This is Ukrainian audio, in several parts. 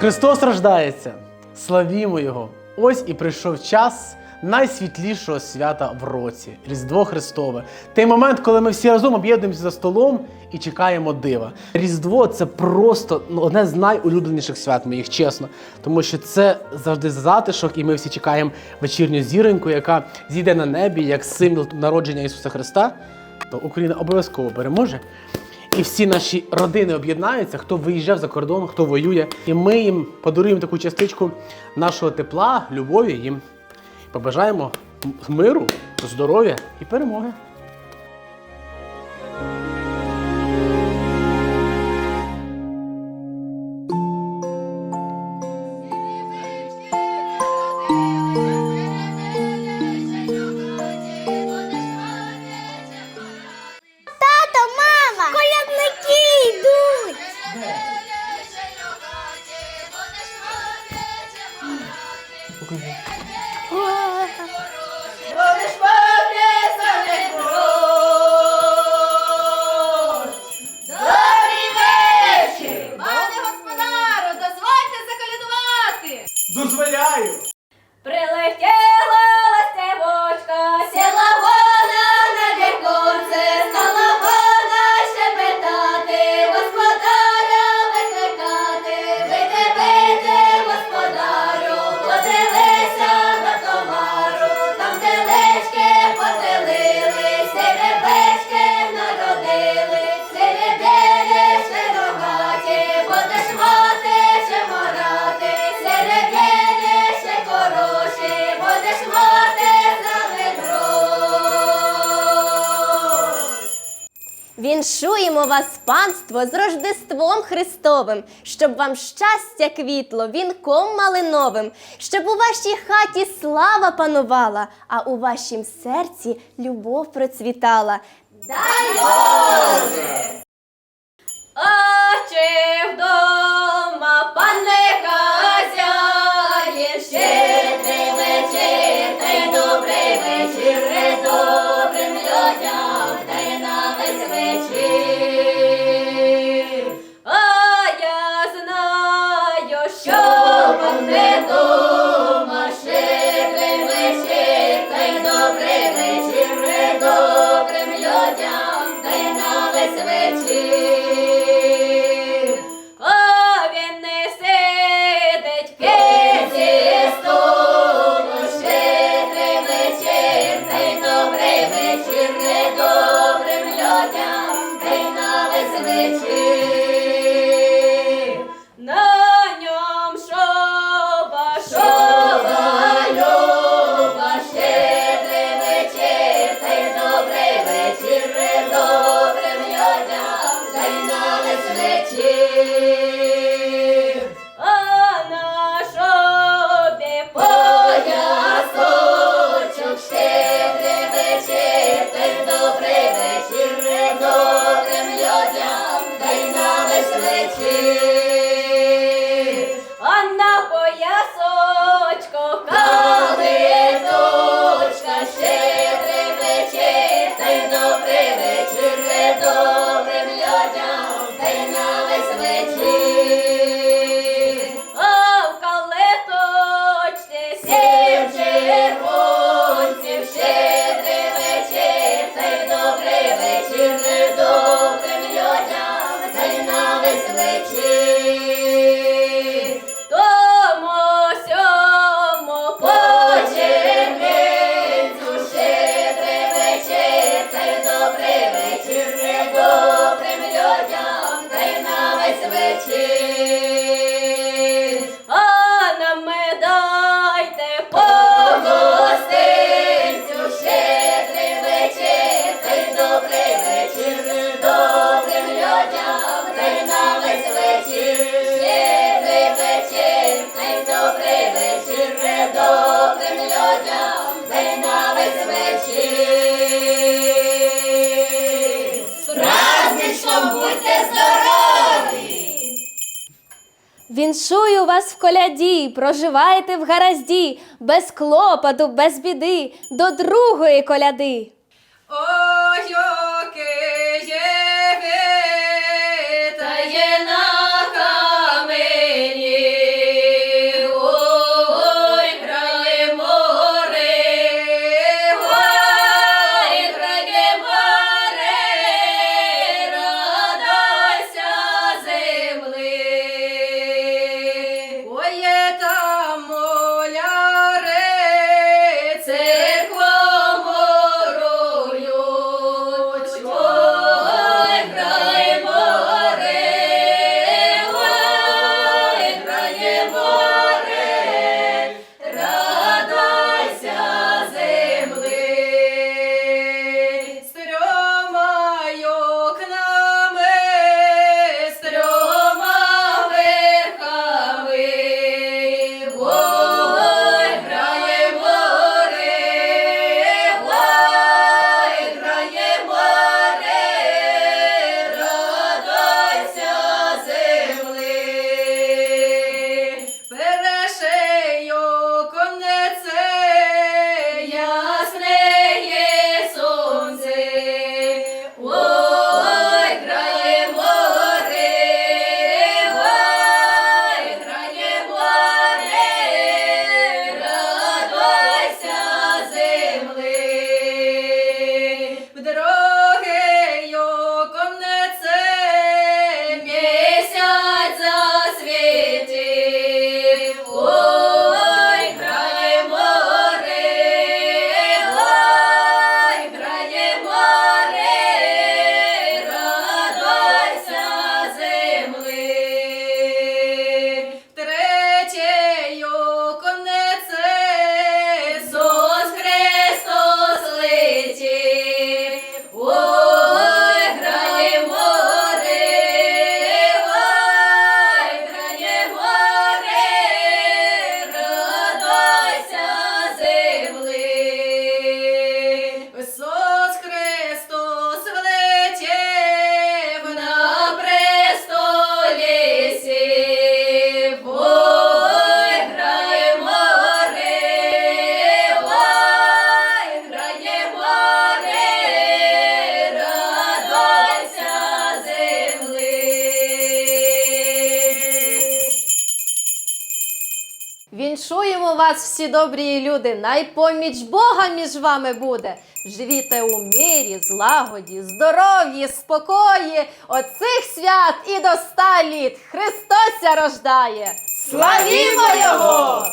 Христос рождається! Славімо Його! Ось і прийшов час найсвітлішого свята в році Різдво Христове. Той момент, коли ми всі разом об'єднуємося за столом і чекаємо дива. Різдво це просто ну, одне з найулюбленіших свят моїх, чесно. Тому що це завжди затишок, і ми всі чекаємо вечірню зіроньку, яка зійде на небі як символ народження Ісуса Христа. То Україна обов'язково переможе. І всі наші родини об'єднаються, хто виїжджав за кордон, хто воює. І ми їм подаруємо таку частичку нашого тепла, любові їм. Побажаємо миру, здоров'я і перемоги. Віншуємо вас, панство, з Рождеством Христовим, щоб вам щастя квітло, вінком малиновим, щоб у вашій хаті слава панувала, а у вашім серці любов процвітала. А чи вдома пане City. Вас в коляді, проживайте в гаразді, без клопоту, без біди, до другої коляди. вас, всі добрі люди, найпоміч Бога між вами буде. Живіте у мирі, злагоді, здоров'ї, спокої, оцих свят і до ста літ Христос рождає. Славімо Його!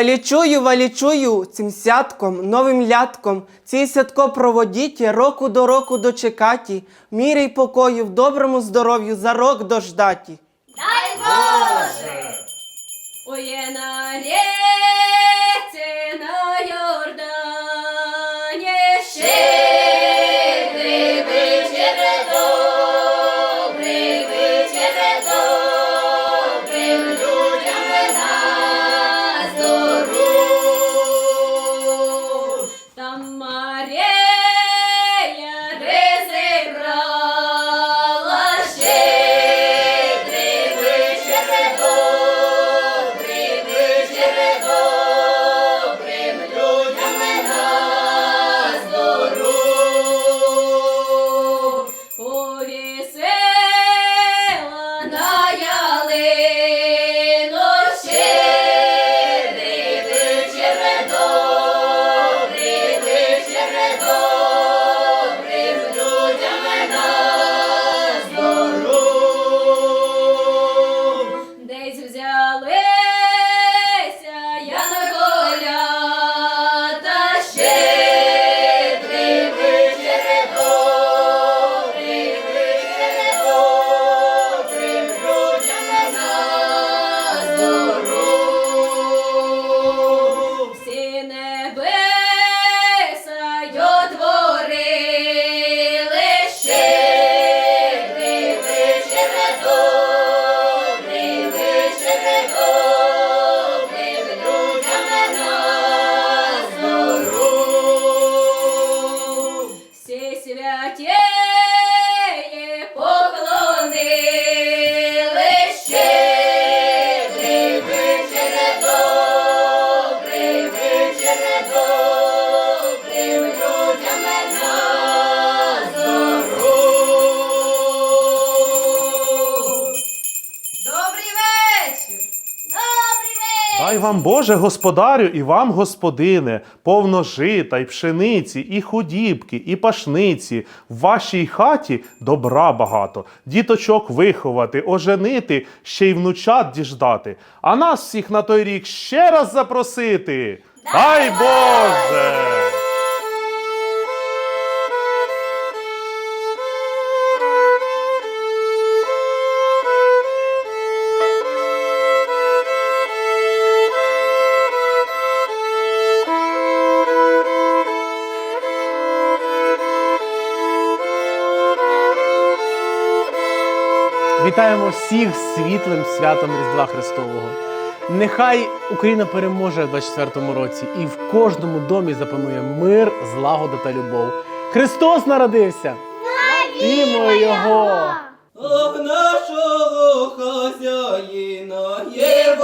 Валічую, валічую цим святком, новим лятком, цій сятко проводіті, року до року дочекаті, мірі й покою, в доброму здоров'ю за рок дождаті. Дай Боже! Оє на вам Боже господарю і вам, господине, повно жита й пшениці, і худібки, і пашниці. В вашій хаті добра багато, діточок виховати, оженити, ще й внучат діждати. А нас всіх на той рік ще раз запросити. Дай Боже! Вітаємо всіх з світлим святом Різдва Христового. Нехай Україна переможе в 24-му році і в кожному домі запанує мир, злагода та любов. Христос народився! Славімо Його! Ох, нашого хазяїна є